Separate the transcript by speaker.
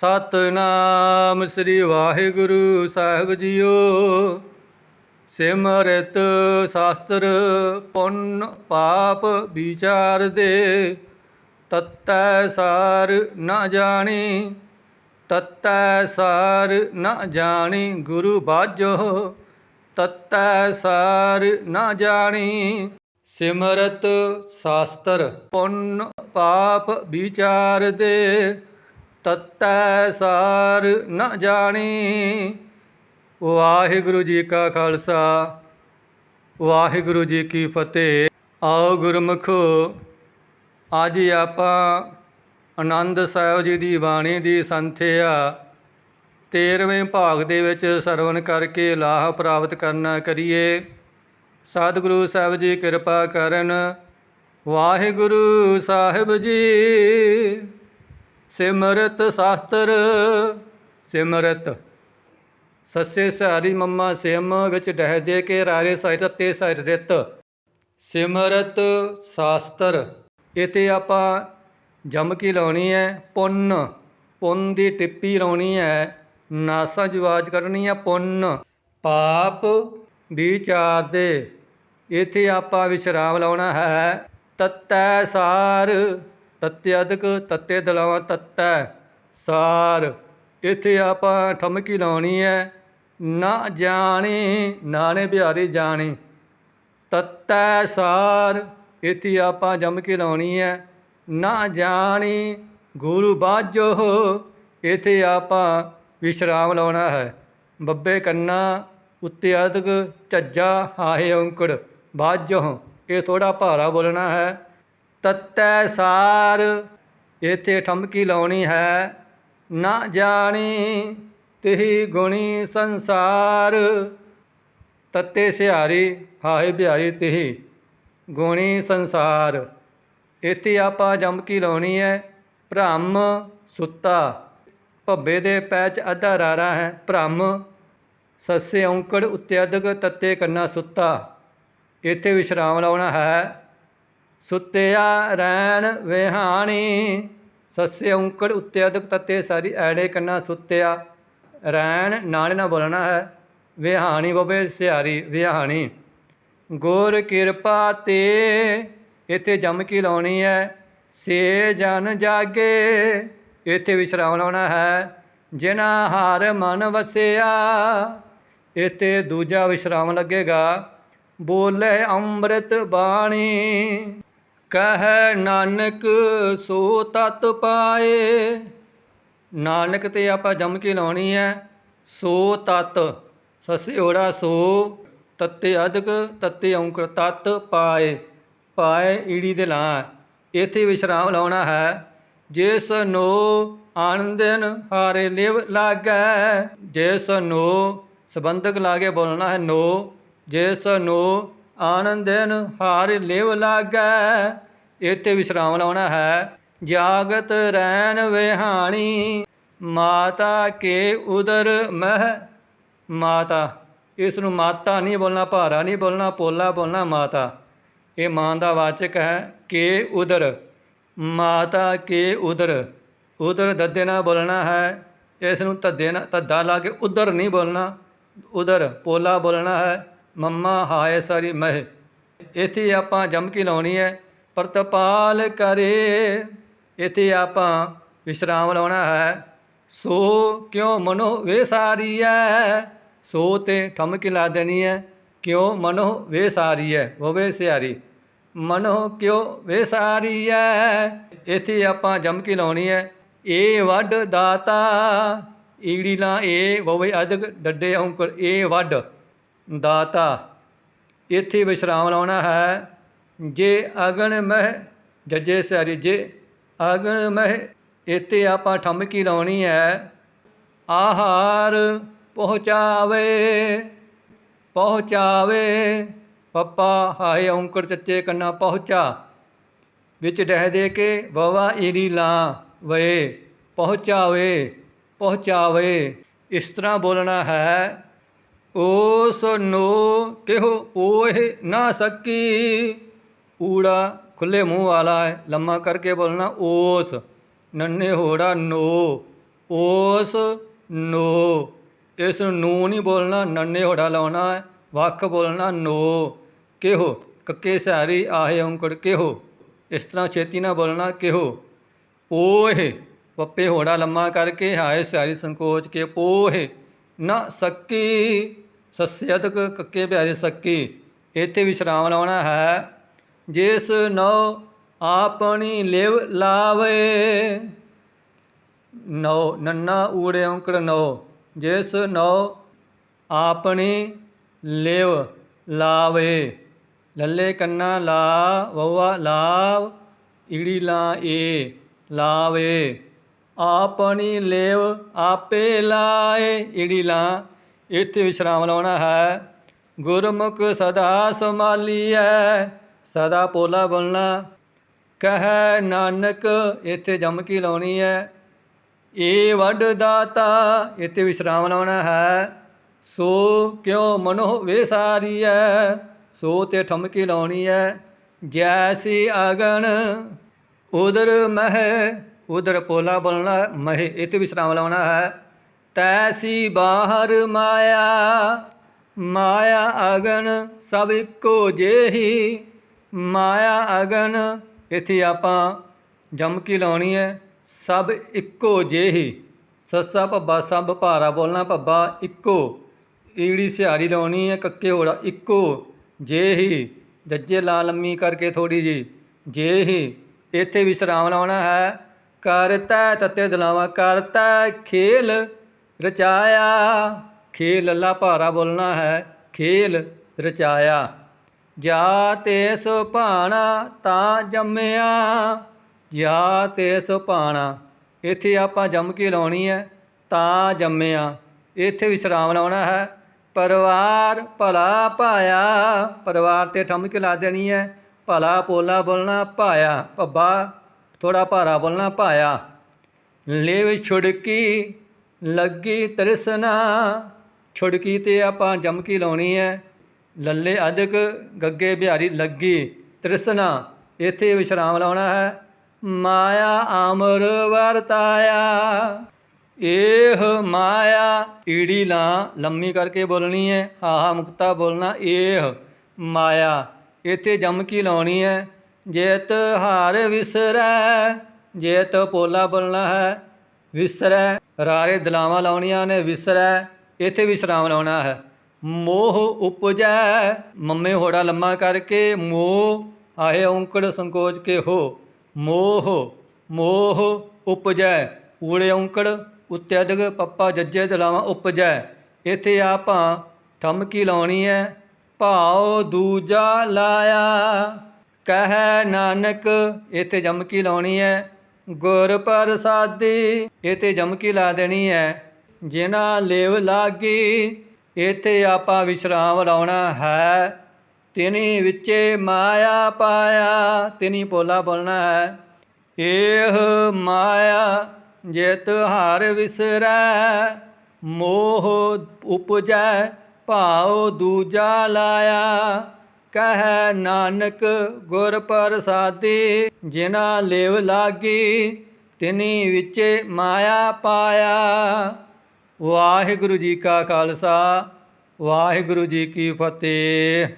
Speaker 1: ਸਤਨਾਮ ਸ੍ਰੀ ਵਾਹਿਗੁਰੂ ਸਾਹਿਬ ਜੀਓ। ਸਿਮਰਤ ਸ਼ਾਸਤਰ ਪੁੰਨ ਪਾਪ ਵਿਚਾਰ ਦੇ, ਤਤੈ ਸਾਰ ਨਾ ਜਾਣੀ, ਤਤੈ ਸਾਰ ਨਾ ਜਾਣੀ ਗੁਰੂ ਬਾਜੋ, ਤਤੈ ਸਾਰ ਨਾ ਜਾਣੀ। ਸਿਮਰਤ ਸ਼ਾਸਤਰ ਪੁੰਨ ਪਾਪ ਵਿਚਾਰ ਦੇ ਤਤੈ ਸਾਰ ਨ ਜਾਣੀ। ਵਾਹਿਗੁਰੂ ਜੀ ਕਾ ਖਾਲਸਾ, ਵਾਹਿਗੁਰੂ ਜੀ ਕੀ ਫਤਿਹ। ਆਓ ਗੁਰਮੁਖੋ, ਅੱਜ ਆਪਾਂ ਆਨੰਦ ਸਾਹਿਬ ਜੀ ਦੀ ਬਾਣੀ ਦੀ ਸੰਥਿਆ 13ਵੇਂ ਭਾਗ ਦੇ ਵਿੱਚ ਸਰਵਣ ਕਰਕੇ ਲਾਹ ਪ੍ਰਾਪਤ ਕਰਨਾ ਕਰੀਏ। ਸਤਿਗੁਰੂ ਸਾਹਿਬ ਜੀ ਕਿਰਪਾ ਕਰਨ। ਵਾਹਿਗੁਰੂ ਸਾਹਿਬ ਜੀ ਸਿਮਰਤ ਸ਼ਾਸਤਰ, ਸਿਮਰਤ। ਸੱਸੇ ਸਾਰੀ ਮੰਮਾ ਸਿਮ ਵਿੱਚ ਡਹਿ ਦੇ ਕੇ ਰਾਰੇ ਸਾਹਿਤ ਤੇ ਸਾਹਿਤ ਰਿਤ। ਸਿਮਰਤ ਸ਼ਾਸਤਰ ਇਤੇ ਆਪਾਂ ਜਮ ਕੀ ਲਾਉਣੀ ਹੈ ਪੁੰਨ। ਪੁੰਨ ਦੀ ਟਿੱਪੀ ਲਾਉਣੀ ਹੈ ਨਾਸਾ ਜਵਾਜ ਕਰਨੀ ਹੈ ਪੁੰਨ। ਪਾਪ ਵਿਚਾਰ ਦੇ, ਇਥੇ ਆਪਾਂ ਵਿਸ਼ਰਾਮ ਲਾਉਣਾ ਹੈ। ਤਤੈ ਸਾਰ ਤਤਿ ਅਦਕ ਤਤੇ ਦਲਾਵਾਂ ਤਤੈ। ਸਾਰ, ਇੱਥੇ ਆਪਾਂ ਠਮਕੀ ਲਾਉਣੀ ਹੈ ਨਾ ਜਾਣੇ, ਨਾਣੇ ਬਿਹਾਰੀ ਜਾਣੇ। ਤਤੈ ਸਾਰ, ਇੱਥੇ ਆਪਾਂ ਜਮ ਕੇ ਲਾਉਣੀ ਹੈ ਨਾ ਜਾਣੀ, ਗੁਰੂ ਬਾਝੋ ਇੱਥੇ ਆਪਾਂ ਵਿਸ਼ਰਾਮ ਲਾਉਣਾ ਹੈ। ਬੱਬੇ ਕੰਨਾ, ਉੱਤੇ ਅਦਕ ਝੱਜਾ ਹਾਹੇ ਔਂਕੜ ਬਾਝੋ ਇਹ ਥੋੜਾ ਭਾਰਾ ਬੋਲਣਾ ਹੈ। ਤਤੈ ਸਾਰ ਇਥੇ ਠਮਕੀ ਲਾਉਣੀ ਹੈ, ਨਾ ਜਾਣੀ ਤਿਹੀ ਗੁਣੀ ਸੰਸਾਰ। ਤਤੇ ਸਿਹਾਰੀ, ਹਾਏ ਬਿਹਾਰੀ ਤਿਹੀ ਗੁਣੀ ਸੰਸਾਰ। ਇਥੇ ਆਪਾਂ ਜਮਕੀ ਲਾਉਣੀ ਹੈ, ਭ੍ਰਮ ਸੁੱਤਾ। ਭੱਬੇ ਦੇ ਪੈਚ ਅੱਧਾ ਰਾਰਾ ਹੈ, ਭ੍ਰਮ ਸੱਸੇ ਔਂਕੜ ਉੱਤੇ ਅਧਕ ਤੱਤੇ ਕੰਨਾ ਸੁੱਤਾ। ਇੱਥੇ ਵਿਸ਼ਰਾਮ ਲਾਉਣਾ ਹੈ ਸੁੱਤਿਆ ਰੈਣ ਵਿਹਾਣੀ, ਸੱਸੇ ਔਂਕੜ ਉੱਤੇ ਅਦਕ ਤੱਤੇ ਸਾਰੀ ਐੜੇ ਕੰਨਾ ਸੁੱਤਿਆ। ਰੈਣ ਨਾਲੇ ਨਾ ਬੋਲਣਾ ਹੈ, ਵਿਹਾਣੀ ਬਵੇ ਸਿਹਾਰੀ, ਵਿਹਾਣੀ, ਗੁਰ ਕਿਰਪਾ ਤੇ ਇੱਥੇ ਜਮ ਕੀ ਲਾਉਣੀ ਹੈ? ਸੇ ਜਨ ਜਾਗੇ, ਇੱਥੇ ਵਿਸ਼ਰਾਮ ਲਾਉਣਾ ਹੈ। ਜਿਨਾ ਹਰ ਮਨ ਵਸਿਆ, ਇੱਥੇ ਦੂਜਾ ਵਿਸ਼ਰਾਮ ਲੱਗੇਗਾ। ਬੋਲੇ ਅੰਮ੍ਰਿਤ ਬਾਣੀ। ਕਹਿ ਨਾਨਕ ਸੋ ਤਤ ਪਾਏ। ਨਾਨਕ ਤੇ ਆਪਾਂ ਜਮ ਕੇ ਲਾਉਣੀ ਹੈ, ਸੋ ਤਤ ਸਸੇ ਓੜਾ ਸੋ ਤਤੇ ਅਧਕ, ਤਤੇ ਔਂਕੜ ਤਤ ਪਾਏ। ਪਾਏ ਈੜੀ ਦੇ ਲਾਂ, ਇੱਥੇ ਵਿਸ਼ਰਾਮ ਲਾਉਣਾ ਹੈ। ਜਿਸ ਨੋ ਆਨੰਦਨ ਹਾਰੇ ਲਿਵ ਲਾਗੈ, ਜਿਸ ਨੋ ਸੰਬੰਧਕ ਲਾਗੇ ਬੋਲਣਾ ਹੈ ਨੋ। ਜਿਸ ਨੋ ਆਨੰਦਨ ਹਾਰੇ ਲਿਵ ਲਾਗੈ, ਇਥੇ ਵਿਸ਼ਰਾਮ ਲਾਉਣਾ ਹੈ। ਜਾਗਤ ਰਹਿਣ ਵਿਹਾਣੀ, ਮਾਤਾ ਕੇ ਉਦਰ ਮਹਿ। ਮਾਤਾ, ਇਸ ਨੂੰ ਮਾਤਾ ਨਹੀਂ ਬੋਲਣਾ, ਭਾਰਾ ਨਹੀਂ ਬੋਲਣਾ, ਪੋਲਾ ਬੋਲਣਾ ਮਾਤਾ। ਇਹ ਮਾਂ ਦਾ ਵਾਚਕ ਹੈ, ਕੇ ਉਦਰ। ਮਾਤਾ ਕੇ ਉਦਰ। ਉਦਰ ਦੱਦੇ ਨਾਲ ਬੋਲਣਾ ਹੈ, ਇਸ ਨੂੰ ਧੱਦੇ ਨਾਲ, ਧੱਦਾ ਲਾ ਕੇ ਉਦਰ ਨਹੀਂ ਬੋਲਣਾ। ਉਦਰ, ਪੋਲਾ ਬੋਲਣਾ ਹੈ। ਮੰਮਾ ਹਾਏ ਸਾਰੀ ਮਹਿ। ਇੱਥੇ ਆਪਾਂ ਜਮਕੀ ਲਾਉਣੀ ਹੈ ਪ੍ਰਤਪਾਲ ਕਰੇ। ਇੱਥੇ ਆਪਾਂ ਵਿਸ਼ਰਾਮ ਲਾਉਣਾ ਹੈ। ਸੋ ਕਿਉ ਮਨੋ ਵੇਸਾਰੀਐ ਸੋ ਤੇ ਠਮਕ ਲਾ ਦੇਣੀ ਹੈ ਕਿਉ ਮਨੋ ਵੇਸਾਰੀਐ ਹੋਵੇ ਸਿਆਰੀ। ਮਨੋ ਕਿਉ ਹੈ ਇੱਥੇ ਆਪਾਂ ਜਮਕੀ ਲਾਉਣੀ ਹੈ ਏ ਵੱਡ ਦਾਤਾ, ਈੜੀ ਲਾ ਏ ਹੋਵੇ ਅਦਕ ਡੱਡੇ ਔਂਕੜ ਏ ਵੱਡ। ਦਾਤਾ, ਇੱਥੇ ਵਿਸ਼ਰਾਮ ਲਾਉਣਾ ਹੈ। ਜੇ ਅਗਣ ਮਹਿ ਜੱਜੇ ਸਾਰੀ ਜੇ ਅਗਨ ਮਹਿ ਇੱਥੇ ਆਪਾਂ ਠਮਕੀ ਲਾਉਣੀ ਹੈ। ਆਹਾਰ ਪਹੁੰਚਾਵੇ ਪਹੁੰਚਾਵੇ, ਪੱਪਾ ਹਾਏ ਔਂਕੜ ਚੱਚੇ ਕੰਨਾ ਪਹੁੰਚਾ। ਵਿੱਚ ਡਹਿ ਦੇ ਕੇ ਵਵਾ ਈੜੀ ਲਾ ਵੇ, ਪਹੁੰਚਾਵੇ ਪਹੁੰਚਾਵੇ। ਇਸ ਤਰ੍ਹਾਂ ਬੋਲਣਾ ਹੈ ਓਸ ਨੋ ਕਿਹੋ ਪੋਹਿ ਨਾ ਸਕੀ। ਊੜਾ ਖੁੱਲੇ ਮੂੰਹ ਵਾਲਾ ਹੈ, ਲੰਮਾ ਕਰਕੇ ਬੋਲਣਾ ਓਸ। ਨੰਨੇ ਹੋੜਾ ਨੋ, ਓਸ ਨੋ। ਇਸ ਨੂੰ ਨਹੀਂ ਬੋਲਣਾ, ਨੰਨੇ ਹੋੜਾ ਲਾਉਣਾ ਹੈ, ਵੱਖ ਬੋਲਣਾ ਨੋ। ਕਿਹੋ ਕੱਕੇ ਸਹਾਰੀ ਆਹੇ ਔਂਕੜ ਕਿਹੋ? ਇਸ ਤਰ੍ਹਾਂ ਛੇਤੀ ਨਾਲ ਬੋਲਣਾ ਕਿਹੋ? ਪੋਹ ਪੱਪੇ ਹੋੜਾ ਲੰਮਾ ਕਰਕੇ, ਹਾਏ ਸਹਾਰੀ ਸੰਕੋਚ ਕੇ ਪੋਹ ਨਾ ਸਕੀ। ਸਸਿਅਤਕ ਕੱਕੇ ਪਿਆਰੇ ਸੱਕੀ, ਇੱਥੇ ਵਿਸਰਾਮ ਲਾਉਣਾ ਹੈ। ਜਿਸ ਨੋ ਆਪਣੀ ਲਿਵ ਲਾਵੇ ਨੌ ਨੰਨਾ ਊੜੇ ਔਂਕੜ ਨੌ ਜਿਸ ਨੌ ਆਪਣੀ ਲਿਵ ਲਾਵੇ। ਲੱਲੇ ਕੰਨਾ ਲਾ ਵਵਾ ਲਾਵ ਈੜੀ ਲਾ, ਏ ਲਾਵੇ। ਆਪਣੀ ਲੇਵ ਆਪੇ ਲਾਏ, ਈੜੀ ਲਾ ਇੱਥੇ ਵਿਸ਼ਰਾਮ ਲਾਉਣਾ ਹੈ। ਗੁਰਮੁਖ ਸਦਾ ਸੰਭਾਲੀਐ, ਸਦਾ ਪੋਲਾ ਬੋਲਣਾ ਕਹੈ ਨਾਨਕ, ਇੱਥੇ ਜਮ ਕੀ ਲਾਉਣੀ ਹੈ ਏ ਵੱਡ ਦਾਤਾ, ਇੱਥੇ ਵਿਸ਼ਰਾਮ ਲਾਉਣਾ ਹੈ। ਸੋ ਕਿਉ ਮਨੋ ਵਿਸਾਰੀਐ? ਸੋ ਤੇ ਠਮਕੀ ਲਾਉਣੀ ਹੈ ਜੈਸੀ ਅਗਨ ਉਦਰ ਮਹਿ ਉਦਰ ਪੋਲਾ ਬੋਲਣਾ ਮਹਿ, ਇੱਥੇ ਵਿਸ਼ਰਾਮ ਲਾਉਣਾ ਹੈ। ਤੈਸੀ ਬਾਹਰ ਮਾਇਆ ਮਾਇਆ ਅਗਨ ਸਭ ਇੱਕੋ ਜਿਹੀ। ਮਾਇਆ ਅਗਨ, ਇੱਥੇ ਆਪਾਂ ਜਮ ਕੀ ਲਾਉਣੀ ਹੈ? ਸਭ ਇੱਕੋ ਜਿਹੀ। ਸੱਸਾ ਭੱਬਾ, ਸਭ ਭਾਰਾ ਬੋਲਣਾ ਭੱਬਾ, ਇੱਕੋ। ਈੜੀ ਸਿਹਾਰੀ ਲਾਉਣੀ ਹੈ, ਕੱਕੇ ਹੋੜਾ ਇੱਕੋ। ਜਿਹੀ। ਜੱਜੇ ਲਾ ਲੰਮੀ ਕਰਕੇ ਥੋੜੀ ਜੀ ਜਿਹੀ। ਇੱਥੇ ਵਿਸਰਾਮ ਲਾਉਣਾ ਹੈ। ਕਰਤਾ ਤਤੇ ਦਲਾਵਾ ਕਰਤਾ ਖੇਲ। ਰਚਾਇਆ। ਖੇਲ ਲੱਲਾ ਭਾਰਾ ਬੋਲਣਾ ਹੈ, ਖੇਲ ਰਚਾਇਆ। ਜਾ ਤੇ ਭਾਣਾ ਤਾਂ ਜੰਮਿਆ, ਜਾ ਤੇ ਸੁਭਾਣਾ ਇੱਥੇ ਆਪਾਂ ਜੰਮ ਕੇ ਲਾਉਣੀ ਹੈ, ਤਾਂ ਜੰਮਿਆ। ਇੱਥੇ ਵਿਸਰਾਮ ਲਾਉਣਾ ਹੈ, ਪਰਿਵਾਰ ਭਲਾ ਪਾਇਆ ਪਰਿਵਾਰ ਤੇ ਠੰਮ ਕੇ ਲਾ ਦੇਣੀ ਹੈ, ਭਲਾ ਪੋਲਾ ਬੋਲਣਾ ਪਾਇਆ ਭੱਬਾ ਥੋੜਾ ਭਾਰਾ ਬੋਲਣਾ ਪਾਇਆ ਲੇਵ ਛੁੜਕੀ ਲੱਗੀ ਤ੍ਰਿਸ਼ਨਾ। ਛੁੜਕੀ ਤੇ ਆਪਾਂ ਜਮਕੀ ਲਾਉਣੀ ਹੈ। ਲੱਲੇ ਅਦਕ ਗੱਗੇ ਬਿਹਾਰੀ ਲੱਗੀ ਤ੍ਰਿਸ਼ਨਾ। ਇੱਥੇ ਵਿਸ਼ਰਾਮ ਲਾਉਣਾ ਹੈ। ਮਾਇਆ ਅਮਰ ਵਰਤਾਇਆ। ਇਹ ਮਾਇਆ ਈੜੀ ਲਾ ਲੰਮੀ ਕਰਕੇ ਬੋਲਣੀ ਹੈ। ਹਾਹਾ ਮੁਕਤਾ ਬੋਲਣਾ ਇਹ ਮਾਇਆ। ਇੱਥੇ ਜਮਕੀ ਲਾਉਣੀ ਹੈ। ਜੇਤ ਹਾਰ ਵਿਸਰੈ। ਜੇਤ ਪੋਲਾ ਬੋਲਣਾ ਹੈ। ਵਿਸਰੈ, ਰਾਰੇ ਦਲਾਵਾਂ ਲਾਉਣੀਆਂ ਨੇ, ਵਿਸਰੈ, ਇੱਥੇ ਵਿਸਰਾਮ ਲਾਉਣਾ ਹੈ। ਮੋਹ ਉਪਜੈ, ਮੰਮੇ ਹੋੜਾ ਲੰਮਾ ਕਰਕੇ, ਮੋਹ ਆਏ ਔਂਕੜ ਸੰਕੋਚ ਕੇ ਹੋ। ਮੋਹ ਮੋਹ ਉਪਜੈ, ਊੜੇ ਔਂਕੜ ਉੱਤੇ ਪੱਪਾ ਜੱਜੇ ਦਲਾਵਾਂ ਉਪਜੈ। ਇੱਥੇ ਆਪਾਂ ਠਮਕੀ ਲਾਉਣੀ ਹੈ? ਭਾਉ ਦੂਜਾ ਲਾਇਆ। ਕਹਿ ਨਾਨਕ, ਇੱਥੇ ਜਮਕੀ ਲਾਉਣੀ ਹੈ? ਗੁਰ ਪ੍ਰਸਾਦੀ ਇਹ ਤੇ ਜਮਕੀ ਲਾ ਦੇਣੀ ਹੈ। ਜਿਨਾ ਲੇਵ ਲਾਗੀ, ਇੱਥੇ ਆਪਾਂ ਵਿਸ਼ਰਾਮ ਲਾਉਣਾ ਹੈ। ਤਿਨੀ ਵਿੱਚੇ ਮਾਇਆ ਪਾਇਆ, ਤਿਨੀ ਪੋਲਾ ਬੋਲਣਾ ਹੈ। ਇਹ ਮਾਇਆ ਜੇਤ ਹਾਰ ਵਿਸਰੈ, ਮੋਹ ਉਪਜੈ, ਭਾਉ ਦੂਜਾ ਲਾਇਆ। ਕਹੈ ਨਾਨਕ ਗੁਰ ਪ੍ਰਸਾਦੀ ਜਿਨਾ ਲੇਵ ਲਾਗੀ, ਤਿਨੀ ਵਿੱਚੇ ਮਾਇਆ ਪਾਇਆ। ਵਾਹਿਗੁਰੂ ਜੀ ਕਾ ਖਾਲਸਾ, ਵਾਹਿਗੁਰੂ ਜੀ ਕੀ ਫਤਿਹ।